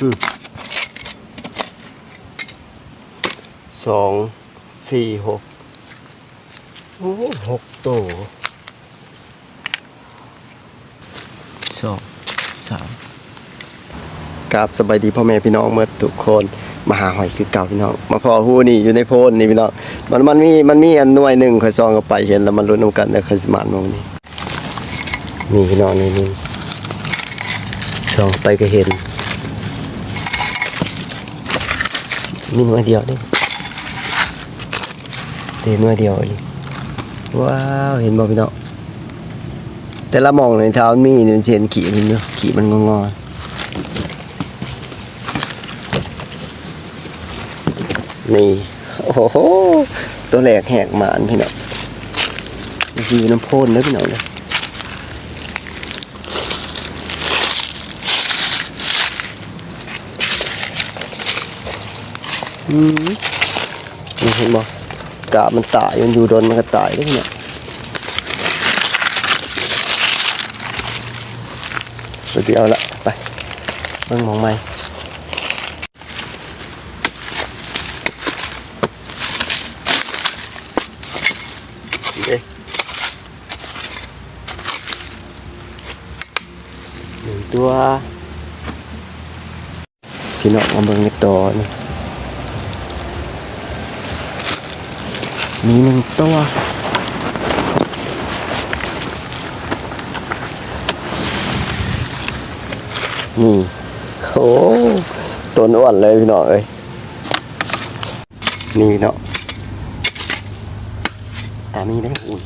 อืมสองสี่หกโอ้หกตัวสองสามกราบสบายดีพ่อแม่พี่น้องเมื่อทุกคนมาหาหอยคือเก่าพี่น้อง มาพอหูนี่อยู่ในโพนนี่พี่น้องมันมันมีมันมีอันหน่วยหนึ่งคอยซองก็ไปเห็นแล้วมันรุ้นนำกันในคอยสมานมองนี่นี่พี่น้องนี่นี่ซองไปก็เห็น มีหน่วยเดียวนี่เต็นหน่วยเดียวนี่ว้าวเห็นบ่พี่น้องแต่ละมองในเท้ามันมีนี่มันสิเห็นขี่มันเนาะขี่มันงอนี่โอ้โหตัวแหลกแหกหมานพี่น้องมันสิอยู่น้ำโพนเด้อพี่น้องเด้อ นี่เห็นบ่กาบมันตายมันอยู่ดนมันก็ตายด้อพี่น้องเดี๋ยวละไปเบิ่งมองใหม่เด้หนึ่งตัว พี่น้องมาเบิ่งในต่อนี่ มีหนึ่งตัว นี่ โอ้ตัวอ้วนเลยพี่น้องเอ้ย นี่พี่น้องตามีได้อุ้ย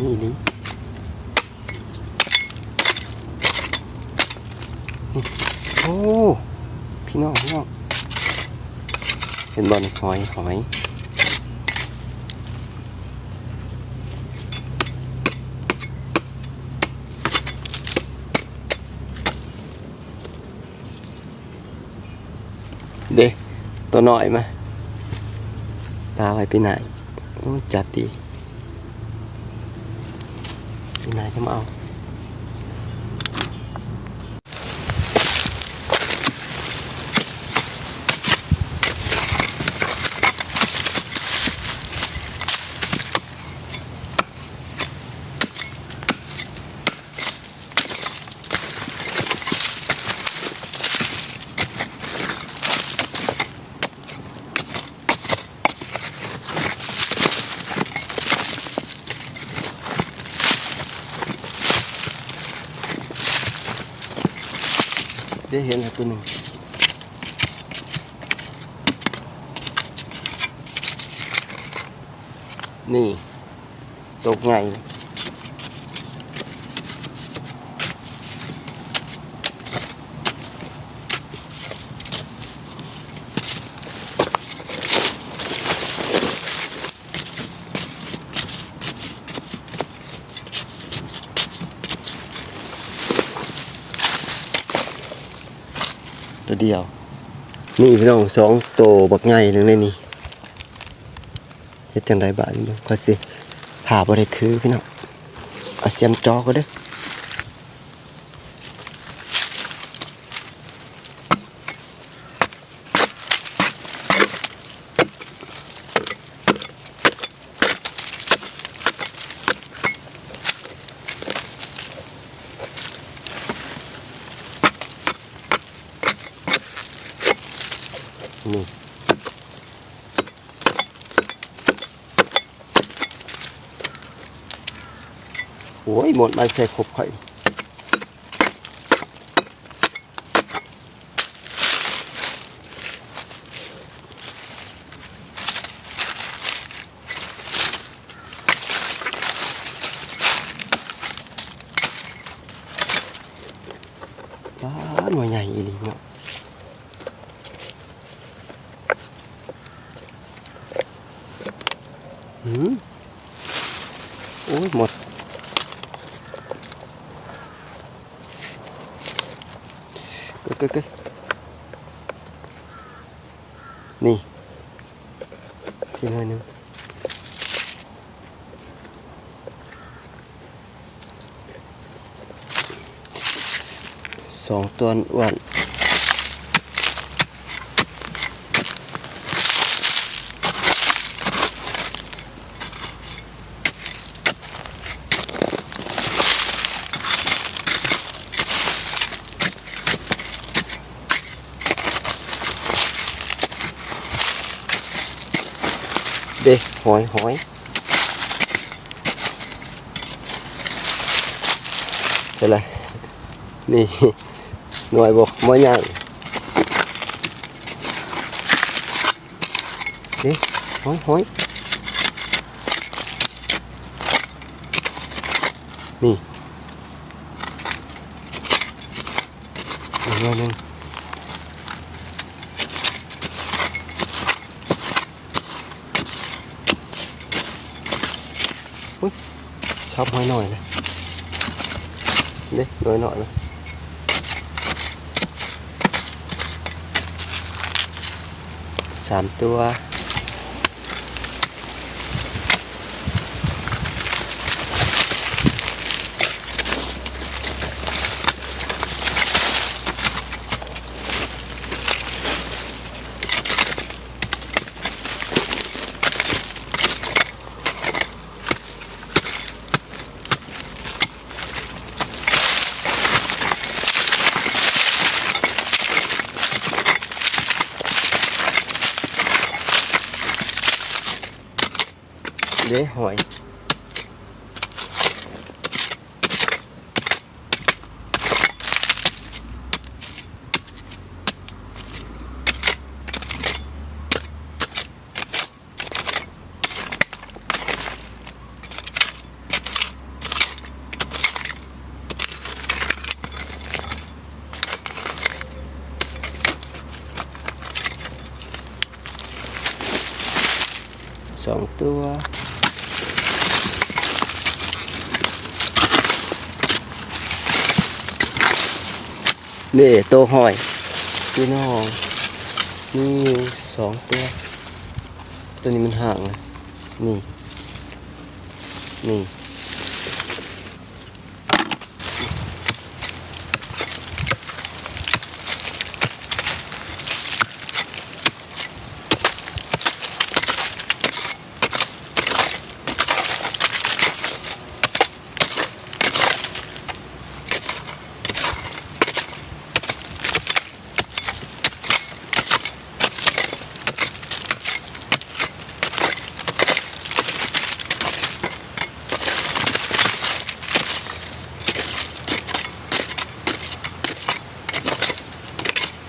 นี่นี่โอ้พี่น้องพี่น้อง เห็นบอลหอยหอยเด้ตัวหน่อยมาปลาไว้ไปไหนจัดดีไปไหนจะมาเอา ได้เห็นครับตัวหนึ่งนี่ ตกไง เดียว นี่พี่น้องสองโตบักไงหนึ่งในนี่เฮ็ดจังไดบ้านี่เบิ่งก็สิหาบ่ได้ถือพี่น้องเอาเสียมจอก็เด้อ หมดมาใส่ขบข่อย กึกนี่ทีน่อนึงสองตัวอ้วน เด็หอยหอยเป็นไรนี่หน่วยบอกมอยางเด็หอยหอยนี่อีกหน่วยหนึ่ง ชอบหอยหน่อยนะเด็กน้อยหน่อยนะสามตัว เด้หอยสองตัว นี่ตัวหอยพี่น้องมีอยู่สองตัว ตัวนี้มันห่างนะนี่ นี่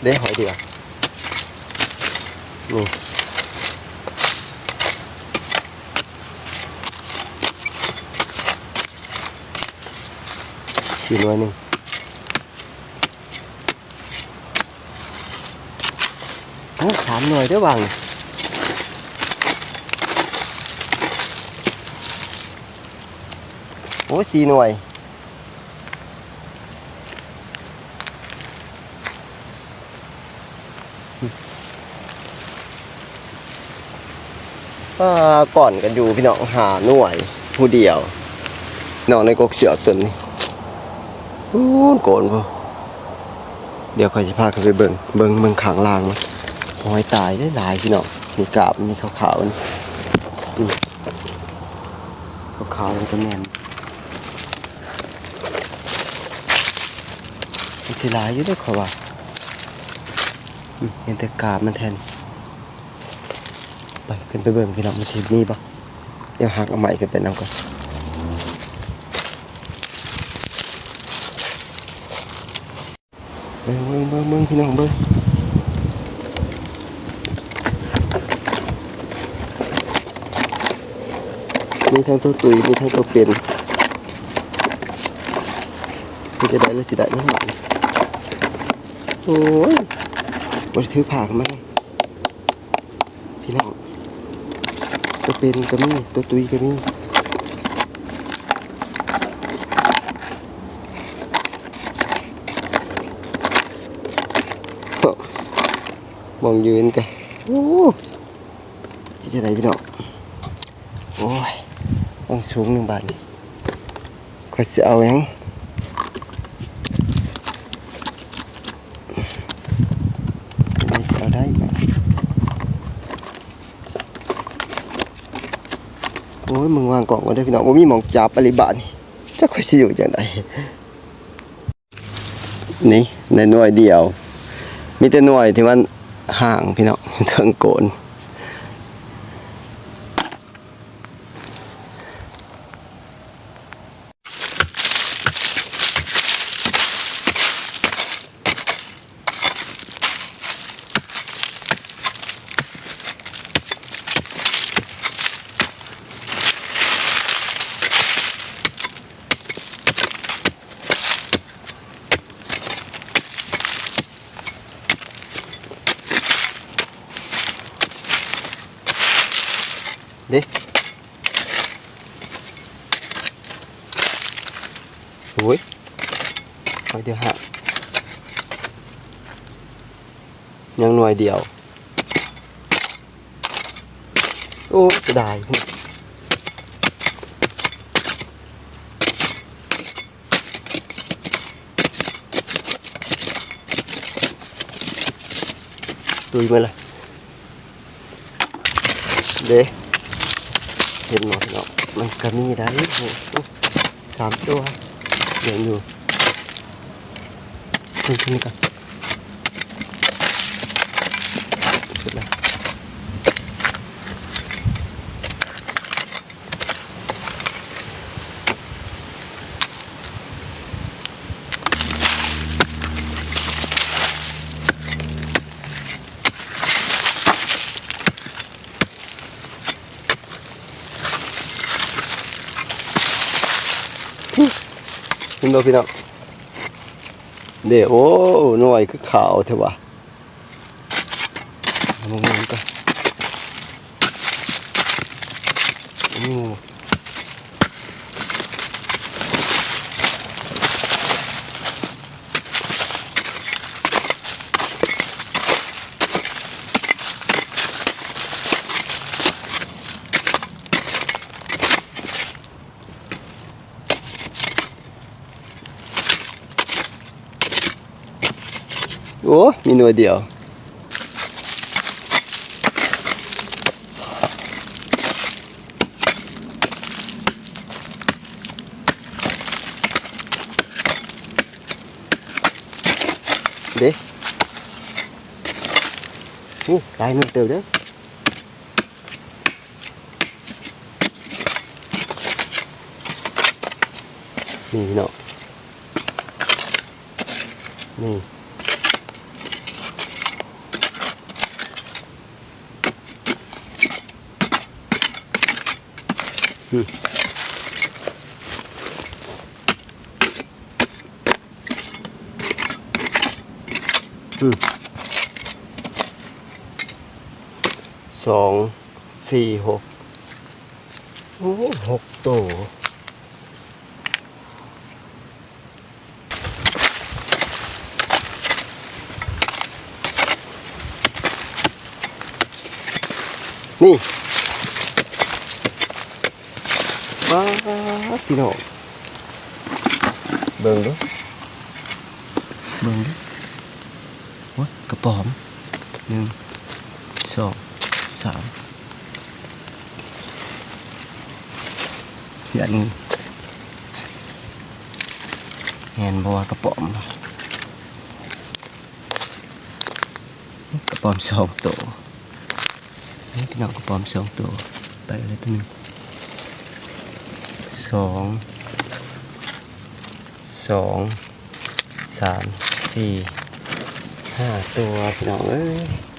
เด้หอยเดียวนี่อีกหน่วยหนึ่งโอ้สามหน่วยด้วยวังโอ้สี่หน่วย ก่อนกันอยู่พี่น้องหาหน่วยผู้เดียวน้องในกกเสียวตนนี้อู้โกนพอเดี๋ยวคอยจะพาเขาไปเบิงเบิงเบิงขางล่างมันหอยตายได้หลายพี่น้องมีกาบมีขาวๆนี่อืมขาวๆแล้วก็แม่นมันสิลายอยู่ด้วยขอว่าเห็นแต่กาบมันแทน ไปขึ้นไปเบิ่งพี่น้องมันสิมีปะเดี๋ยวหักเอาใหม่ขึ้นไปนำก่อนเบิ่งเบิ่งเบิ่งเบิ่งพี่น้องเบิ่งมีทั้งตัวตุยมีทั้งตัวเป็นมันจะได้แล้วสิได้ไมันหมันโอ้ยบริถือผ่ากันมาเลยพี่น้อง ตัวเป็นก็มีตัวตุยก็มีโอ้มองยืนกันโอ้ยจะไหนพี่น้องโอ้ยต้องสูงหนึ่งบาทนี่ค่อยจะเอาหยัง ยมึงวางกล่องก่อนได้พี่น้องบ่มีหมองจับอริบาทนี่จักค่อยสิอยู่จังไดนี่ในหน่วยเดียว มีแต่หน่วยที่มันห่างพี่น้องเทิงโกน เด้โอ้ยเอาเดียวฮะยังหน่วย เห็นหมดเนาะมันก็มีได้โอ้สามตัวเดี๋ยวอยู่ขึ้นขึ้นก่อน เห็นบ่พี่น้องเดี๋ยวโอ้หน่วยคือขาวเถอะวะเอามองๆกันอืม โอ้มีหน่วยเดียว เด้โอ้ลายหน่วยเติบเด้อนี่พี่น้อนี่ สองสี่หกโอ้หกตัวนี่ ว้าพี่น้องเบิ่งดูเบิ่งดูโอ้ยกระป๋อมหนึ่งสองสามเสียหนึ่งเห็นบัวากระป๋อมกระป๋อมสองตัวนี่พี่น้องกระป๋อมสองตัวไปเลยตัวหนึ่ง สองสองสามสี่ห้าตัวพี่น้องเอ้ย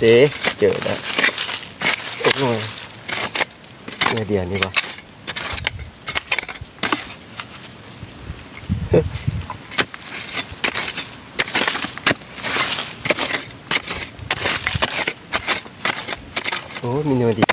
เด้เจอแล้ว กหน่อยเนี่ยเดียนี่วะโอ้มีเนื้อดี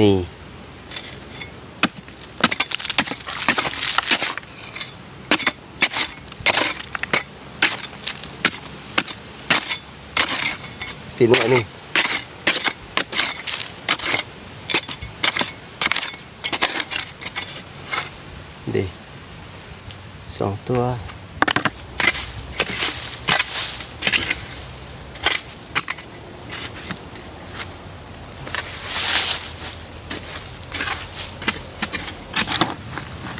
นี่พี่หน่วนึงดีสองตัว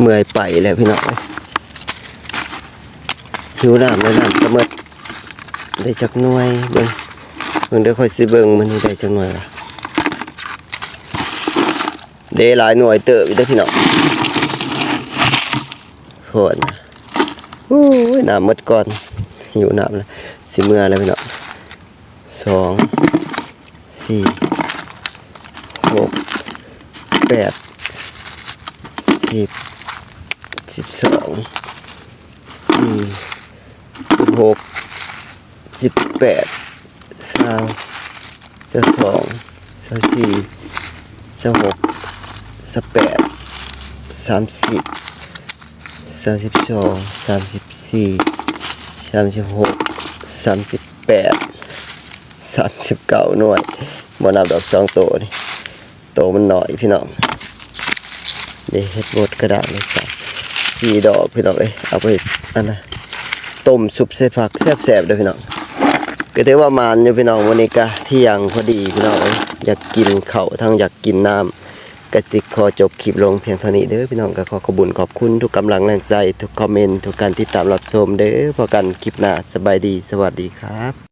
เมื่อยไปแล้วพี่น้องเอ้ยหิวน้ำแล้วน้ำก็มดได้จักหน่วยเบิ่งเบิ่งเดี๋ยวค่อยสิเบิ่งมันได้จักหน่วยละเดหลายหน่วยเติบอีกเด้อพี่น้องโหดนะโอ้ยน้ำมดก่อนหิวน้ำแล้วสิเมื่อแล้วพี่น้องสองสี่หกแปดสิบ สิบสองสิบสี่สิบหกสิบแปดสามสิบสองสิบสี่สิบหกสิบแปดสามสิบสามสิบสองสามสิบสี่สามสิบหกสามสิบแปดสามสิบเก้าหน่วยบนับดอกสองโตนี่โตมันหน่อยพี่น้องเดี๋ยวเฮ็ดบดกระดาษเลยสั สี่ดอกพี่น้องเอ้ยเอาไปอันนะต้มซุปใส่ผักแซ่บๆเด้อพี่น้องก็ถือว่ามานอยู่พี่น้องวันนี้ก็เที่ยงพอดีพี่น้องอยอยากกินเข้าทั้งอยากกินน้ำก็สิขอจบคลิปลงเพียงเท่านี้เด้อพี่น้องก็ขอขอบุญขอบคุณทุกกำลังแรงใจ ทุกคอมเมนต์ทุกการติดตามรับชมเด้อพอกันคลิปหน้าสบายดีสวัสดีครับ